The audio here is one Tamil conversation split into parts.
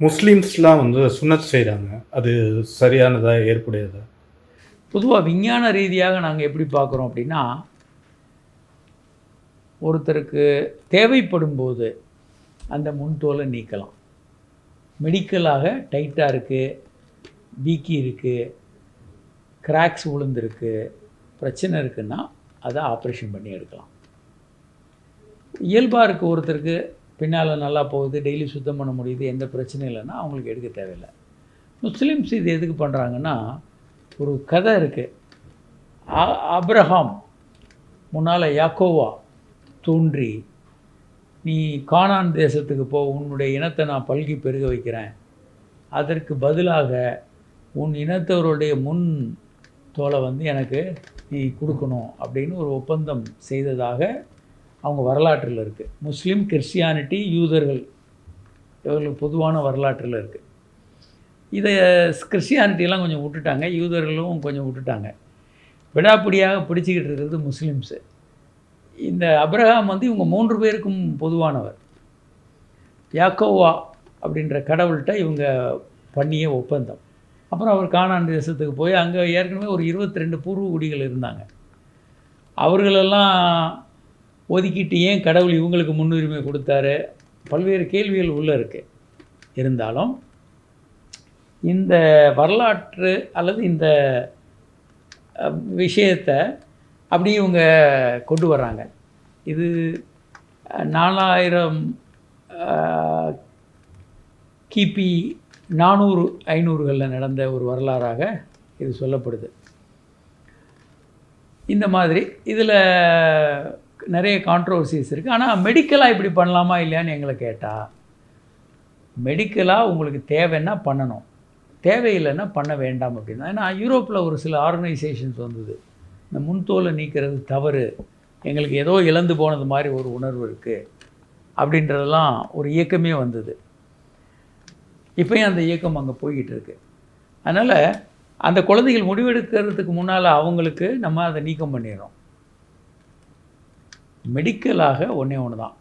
முஸ்லீம்ஸ்லாம் வந்து சுன்னத் செய்கிறாங்க அது சரியானதாக ஏற்புடையதா? பொதுவாக விஞ்ஞான ரீதியாக நாங்கள் எப்படி பார்க்குறோம் அப்படின்னா ஒருத்தருக்கு தேவைப்படும் போது அந்த முன்தோலை நீக்கலாம். மெடிக்கலாக டைட்டாக இருக்குது வீக்கி இருக்குது கிராக்ஸ் விழுந்திருக்கு பிரச்சனை இருக்குன்னா அதை ஆப்ரேஷன் பண்ணி எடுக்கலாம். இயல்பாக இருக்க ஒருத்தருக்கு பின்னால் நல்லா போகுது டெய்லி சுத்தம் பண்ண முடியுது எந்த பிரச்சனையும் இல்லைன்னா அவங்களுக்கு எடுக்க தேவையில்லை. முஸ்லீம்ஸ் இது எதுக்கு பண்ணுறாங்கன்னா ஒரு கதை இருக்குது அப்ரஹாம் முன்னால் யாக்கோவா தோன்றி நீ கானான் தேசத்துக்கு போ உன்னுடைய இனத்தை நான் பல்கி பெருக வைக்கிறேன். அதற்கு பதிலாக உன் இனத்தவருடைய முன் தோலை வந்து எனக்கு நீ கொடுக்கணும் அப்படின்னு ஒரு ஒப்பந்தம் செய்ததாக அவங்க வரலாற்றில் இருக்குது முஸ்லீம் கிறிஸ்டியானிட்டி யூதர்கள் இவர்களுக்கு பொதுவான வரலாற்றில் இருக்குது இதை கிறிஸ்டியானிட்டிலாம் கொஞ்சம் விட்டுட்டாங்க யூதர்களும் கொஞ்சம் விட்டுட்டாங்க. விடாப்பிடியாக பிடிச்சிக்கிட்டு இருக்கிறது முஸ்லீம்ஸு. இந்த அப்ரஹாம் வந்து இவங்க மூன்று பேருக்கும் பொதுவானவர். யாக்கோவா அப்படின்ற கடவுள்கிட்ட இவங்க பண்ணிய ஒப்பந்தம். அப்புறம் அவர் கானான் தேசத்துக்கு போய் அங்கே ஏற்கனவே ஒரு இருபத்தி ரெண்டு பூர்வ குடிகள் இருந்தாங்க. அவர்களெல்லாம் ஒதுக்கிட்டு ஏன் கடவுள் இவங்களுக்கு முன்னுரிமை கொடுத்தாரு? பல்வேறு கேள்விகள் உள்ளே இருக்குது இருந்தாலும் இந்த வரலாற்று அல்லது இந்த விஷயத்தை அப்படி இவங்க கொண்டு வர்றாங்க. இது நாலாயிரம் கிபி நானூறு ஐநூறுகளில் நடந்த ஒரு வரலாறாக இது சொல்லப்படுது. இந்த மாதிரி இதில் நிறைய கான்ட்ரவர்சிஸ் இருக்குது ஆனால் மெடிக்கலாக இப்படி பண்ணலாமா இல்லையான்னு எங்களை கேட்டால் மெடிக்கலாக உங்களுக்கு தேவைன்னா பண்ணணும். தேவையில்லைன்னா பண்ண வேண்டாம் அப்படின்னா. ஏன்னா யூரோப்பில் ஒரு சில ஆர்கனைசேஷன்ஸ் வந்தது. இந்த முன்தோலை நீக்கிறது தவறு. எங்களுக்கு ஏதோ இழந்து போனது மாதிரி ஒரு உணர்வு இருக்குது அப்படின்றதெல்லாம் ஒரு இயக்கமே வந்தது. இப்போயும் அந்த இயக்கம் அங்கே போய்கிட்டு இருக்கு. அதனால் அந்த குழந்தைகள் முடிவெடுக்கிறதுக்கு முன்னால் அவங்களுக்கு நம்ம அதை நீக்கம் பண்ணிடுறோம். மெடிக்கலாக ஒன்றே ஒன்று தான்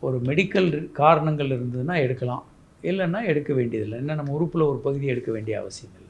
ஒரு மெடிக்கல் காரணங்கள் இருந்ததுன்னா எடுக்கலாம். இல்லைன்னா எடுக்க வேண்டியதில்லை. என்ன நம்ம உறுப்பில் ஒரு பகுதி எடுக்க வேண்டிய அவசியம் இல்லை.